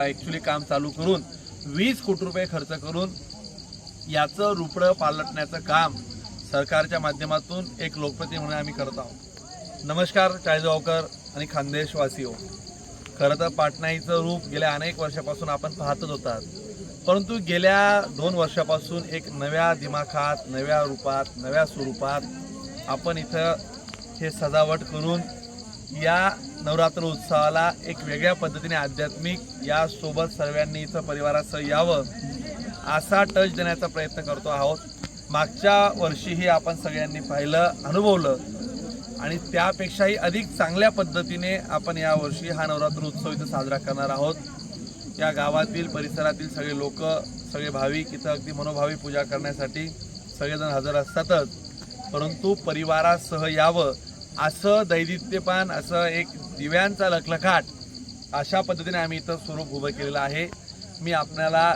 Actually काम चालू करून वीस कोटी रुपये खर्च करून याचं रुपडं पालटण्याचं काम सरकारच्या माध्यमातून एक लोकप्रती म्हणून आम्ही करत आहोत. नमस्कार चाळीसगावकर आणि खानदेशवासीओ खरं तर पाटणाईचं रूप गेल्या अनेक वर्षापासून आपण पाहतच होतात. परंतु गेल्या दोन वर्षापासून एक नव्या दिमाखात नव्या रूपात नव्या स्वरूपात आपण इथं हे सजावट करून या नवरात्र उत्सवाला एक वेगळ्या पद्धतीने आध्यात्मिक यासोबत सर्वांनी इथं परिवारासह यावं असा टच देण्याचा प्रयत्न करतो आहोत. मागच्या वर्षीही आपण सगळ्यांनी पाहिलं अनुभवलं आणि त्यापेक्षाही अधिक चांगल्या पद्धतीने आपण यावर्षी हा नवरात्र उत्सव इथं साजरा करणार आहोत. या गावातील परिसरातील सगळे लोक सगळे भाविक इथं अगदी मनोभावी पूजा करण्यासाठी सगळेजण हजर असतातच. परंतु परिवारासह यावं असं दैदित्यपान असं एक दिव्यांचा लखलखाट अशा पद्धतीने आम्ही इथं स्वरूप उभं केलेलं आहे. मी आपल्याला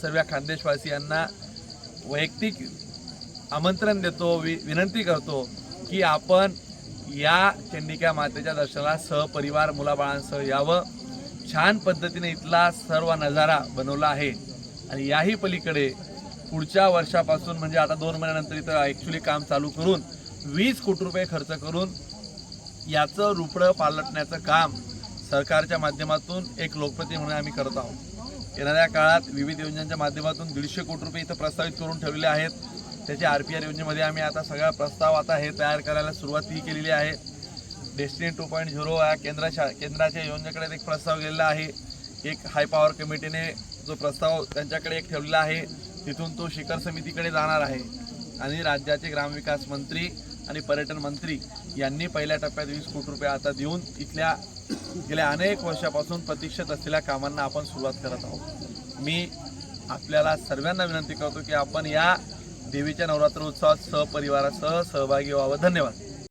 सर्व खानदेशवासियांना वैयक्तिक आमंत्रण देतो वि विनंती करतो की आपण या चंडिका मातेच्या दर्शनाला सहपरिवार मुलाबाळांसह यावं. छान पद्धतीने इथला सर्व नजारा बनवला आहे. आणि याही पलीकडे पुढच्या वर्षापासून म्हणजे आता दोन महिन्यानंतर इथं ॲक्च्युली काम चालू करून वीस कोटी रुपये खर्च करून याचं रुपडं पालटण्याचं काम सरकारच्या माध्यमातून एक लोकप्रतिनिधी म्हणून आम्ही करत आहोत. येणाऱ्या काळात विविध योजनांच्या माध्यमातून दीडशे कोटी रुपये इथं प्रस्तावित करून ठेवलेले आहेत. त्याच्या आर पी आर योजनेमध्ये आम्ही आता सगळा प्रस्ताव आता हे तयार करायला सुरुवातही केलेली आहे. डेस्टिनी टू पॉईंट झिरो या केंद्राच्या केंद्राच्या योजनेकडे एक प्रस्ताव गेलेला आहे. एक हाय पॉवर कमिटीने जो प्रस्ताव त्यांच्याकडे एक ठेवलेला आहे. तिथून तो शिखर समितीकडे जाणार आहे. आणि राज्याचे ग्रामविकास मंत्री आणि पर्यटन मंत्री यांनी पहिल्या टप्प्यात वीस कोटी रुपये आता देऊन इथल्या गेल्या अनेक वर्षापासून प्रतीक्षित असलेल्या कामांना आपण सुरुवात करत आहोत. मी आपल्याला सर्वांना विनंती करतो की आपण या देवीच्या नवरात्र उत्सवात सहपरिवारासह सहभागी व्हावं. धन्यवाद.